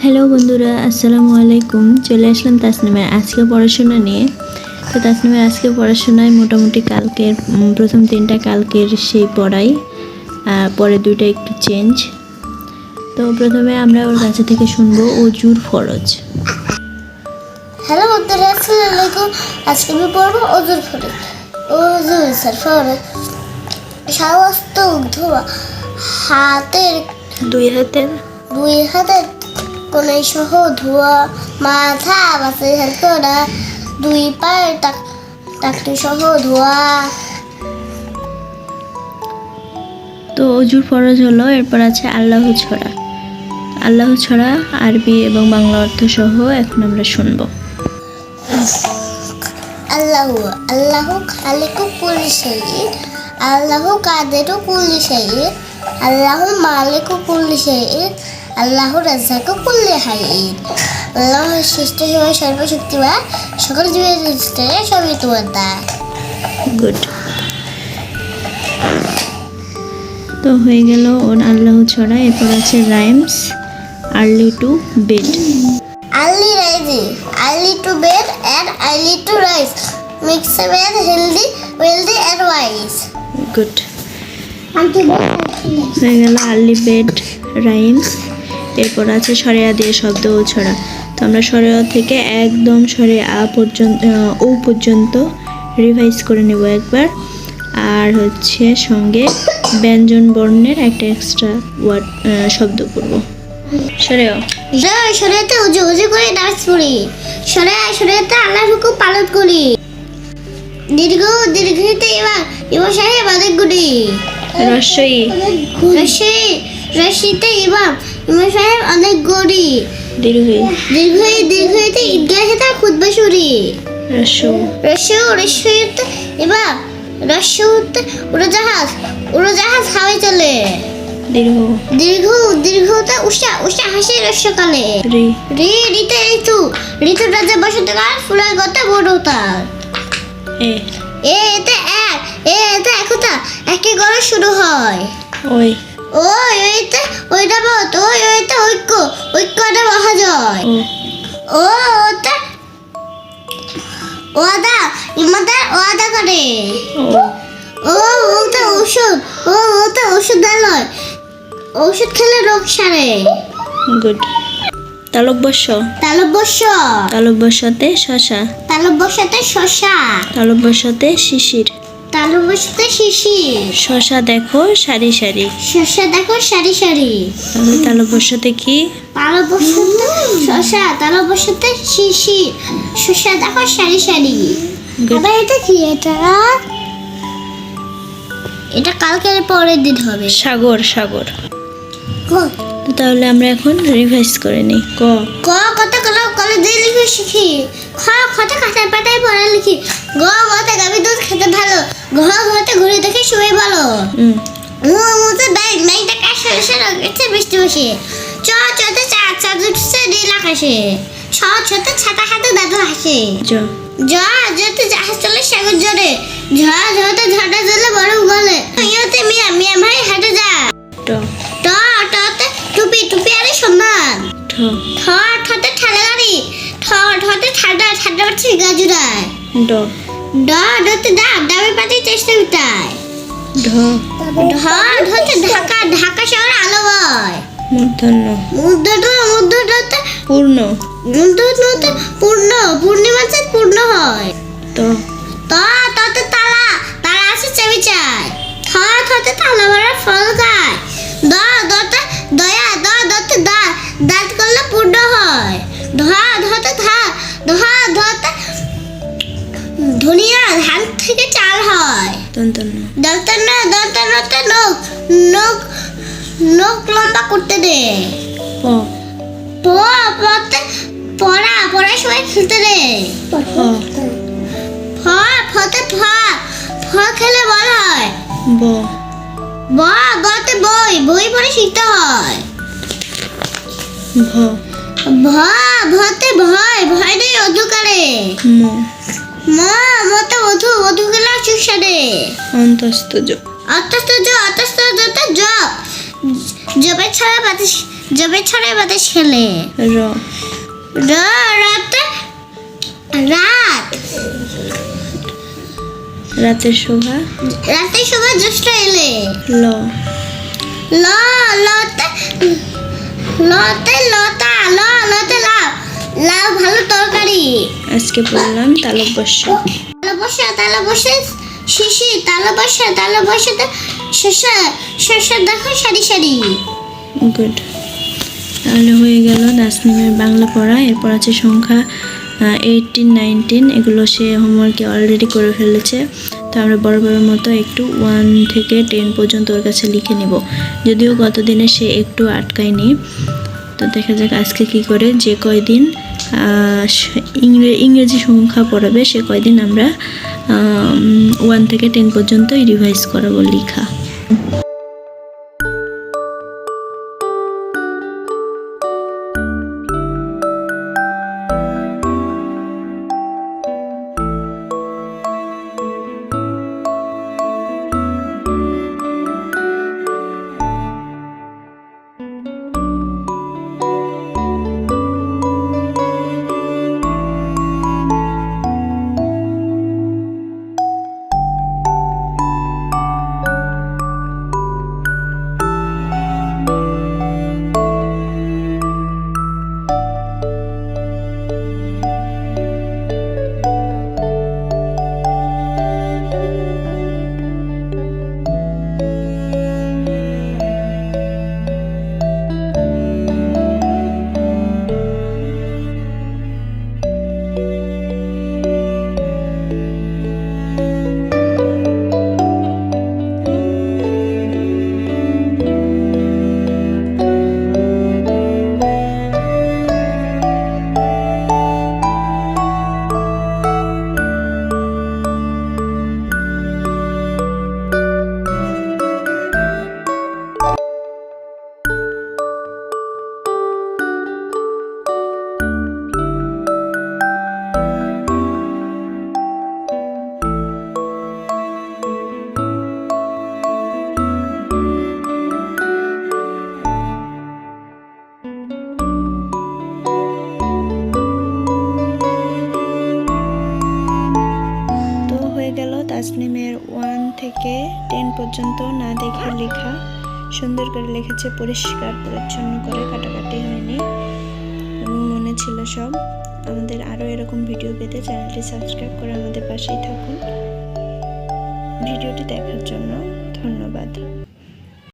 Hello বন্ধুরা, আসসালামু আলাইকুম। চলে আসলাম তাসনিমের আজকে পড়াশোনা নিয়ে। তো তাসনিমের আজকে পড়াশোনায় মোটামুটি কালকের প্রথম তিনটা কালকের সেই পড়াই পরে দুইটা একটু চেঞ্জ তো প্রথমে আমরা ওর কাছে থেকে শুনব অজুর ফরজ। হ্যালো বন্ধুরা, আসসালামু আলাইকুম। আজকে আমি পড়ব ওজুর ফরে ওজুর স্যার ফরে সমস্ত ধোয়া হাতের দুই হাতের? দুই হাতের কোনে সহ ধোয়া মাথা বাসে হেল দুই পায়ের টাক টাকটি সহ ধোয়া। তো অজুর ফরজ হলো এরপর আছে আল্লাহ ছড়া। আল্লাহ ছড়া আরবি এবং বাংলা অর্থ সহ এখন আমরা শুনব। আল্লাহ আল্লাহ খালিকু কুলি শাইইন আল্লাহ কাদেরু কুলি শাইইন আল্লাহ মালিকু কুলি শাইইন আল্লাহ রাজ্জাকু কুল্লি হাইইন। আল্লাহ সৃষ্টি হওয়া সর্বশক্তিমান সকল জীবের সৃষ্টি সবই তোমার গুড তো হয়ে গেল ওর আল্লাহ ছড়া এরপর আছে rhymes early to bed. Early rising, early to bed and early to a man healthy, wealthy and wise. Good হয়ে গেল আর্লি বেড রাইমস এরপর আছে সরেয়া দিয়ে শব্দ ও ছড়া। তো আমরা সরেয়া থেকে একদম সরে আ পর্যন্ত ও পর্যন্ত রিভাইজ করে নেব একবার। আর হচ্ছে সঙ্গে ব্যঞ্জন বর্ণের একটা এক্সট্রা ওয়ার্ড শব্দ করব। সরেও শরীয়তে উজু উজু করে নামাজ পড়ি সরে শরীয়তে আল্লাহর হুকুম পালন করি। দীর্ঘ দীর্ঘতে এবার ইমাম সাহেব অনেক গুণী রস্যই রশি রশিতে ইমাম ইমাম সাহেব অনেক গড়ি দীর্ঘই। দীর্ঘই দীর্ঘইতে ঈদগাহে তার খুদ্া শুরি রস্য রস্য রস্যতে ইমাম রস্যতে উড়োজাহাজ উড়োজাহাজ হাওয়ায় চলে। দীর্ঘ। দীর্ঘ দীর্ঘতে উষা উষা হাসি রস্যকালে রি। ঋ ঋতে ঋতু রাজা বসন্তকাল ফুলের গতে বড়তাল এ এ এতে এক। এ এতে একতা একই গড়ে শুরু হয়। ওই। ওই ওইতে ওইটা মত ওই ওইতে ঐক্য। ঐক্যটা মহাজয় ও। ওতে ওয়াদা। ইমাদার ওয়াদা করে। ও। ও ওতে ওষুধ ও ওতে ওষুধালয় ওষুধ খেলে রোগ সারে। গুড। তালব্যস্য। তালব্যস্য। তালব্যস্যতে শশা। তালব্যস্যতে শশা। তালব্যস্যতে শিশির। তালব্যস্যতে শিশির। শশা দেখো সারি সারি। শস্য দেখো সারি সারি। তাহলে তালব্যস্যতে কি? তালব্যস্যতে শশা তালব্যস্যতে শিশির। শস্য দেখো সারি সারি. আবার এটা কি? এটা এটা কালকের পরের দিন হবে। সাগর সাগর। তাহলে আমরা এখন রিভাইজ করে নিই। ক? ক কত কল কলেজে লিখে শিখি। খ খতে খাতায় পাতায় পড়া লিখি। গ গতে গাবি দুধ খেতে ভালো। ঘ ঘতে ঘুরে দেখে শুয়ে উম, মু মুতে ব্যাগ ব্যাগটা কাশে এসে রয়েছে বৃষ্টি বসে। চ চতে চা চা দুটছে নীল আকাশে। ছ ছতে ছাতা হাতে দাদু হাসে। জ। জ জতে জাহাজ চলে সাগর জলে। ঝ ঝতে ঝটা জলে বরফ গলে। ইয়তে মিয়া মিয়া ভাই পাচ্ছি গাজুরায় ড। ড ডতে ডাব ডাবে পাতি চেষ্টা বিটায় ঢ। ঢ ঢতে ঢাকা ঢাকা শহর আলো বয় মূর্ধন্য মুদ্রাটা মুদ্রাটাতে পূর্ণ। মুদ্রাটাতে পূর্ণ পূর্ণিমাতে পূর্ণ হয়। ত। ত ততে তালা তালা আছে চাবি চাই থ থতে তালা ভরা ফল খায় ধনিয়া ধান থেকে চাল হয়। দন্তন্য। দন্তন্য দন্তন্যতে নখ নখ নখ লম্বা করতে দে। প। প পতে পড়া পড়ার সময় খেলতে দে। ফ ফতে ফ ফ খেলে বল হয়। ব। ব বতে বই বই পড়ে শিখতে হয়। ভ। ভ ভতে ভয় ভয় নেই অধুকারে ম মতে মধু মধু গেলা চুষারে। অন্তস্তজ অতস্থ অতস্থ জবে ছড়া বাতাস জবে ছড়া বাতাস খেলে। র। র রাতে রাত। রাতের শোভা। রাতে সময় জ্যৈষ্ঠ এলে। ল। ল লতে লতে লতা ল লতে লাউ লাউ ভালো তরকারি। আজকে পড়লাম তালব বর্ষ। তালা বসে তালা বসে শিশি তালা বসে তালা বসে শসা শসা দেখো সারি সারি। গুড তাহলে হয়ে গেল দাসনিমের বাংলা পড়া। এরপর আছে সংখ্যা এইটিন নাইনটিন এগুলো সে হোমওয়ার্কে অলরেডি করে ফেলেছে। তো আমরা বড় বড় মতো একটু ওয়ান থেকে টেন পর্যন্ত ওর কাছে লিখে নিব। যদিও গত দিনে সে একটু আটকায়নি। তো দেখা যাক আজকে কি করে, যে কয়দিন ইংরেজি সংখ্যা পড়াবে, সে কয়দিন আমরা ওয়ান থেকে টেন পর্যন্ত রিভাইজ করাবো লেখা। সুন্দর করে লিখেছে, পরিষ্কার পরিচ্ছন্ন করে কাটাকাটি হয়নি। এবং মনে ছিল সব। আমাদের আরও এরকম ভিডিও পেতে চ্যানেলটি সাবস্ক্রাইব করে আমাদের পাশেই থাকুন। ভিডিওটি দেখার জন্য ধন্যবাদ।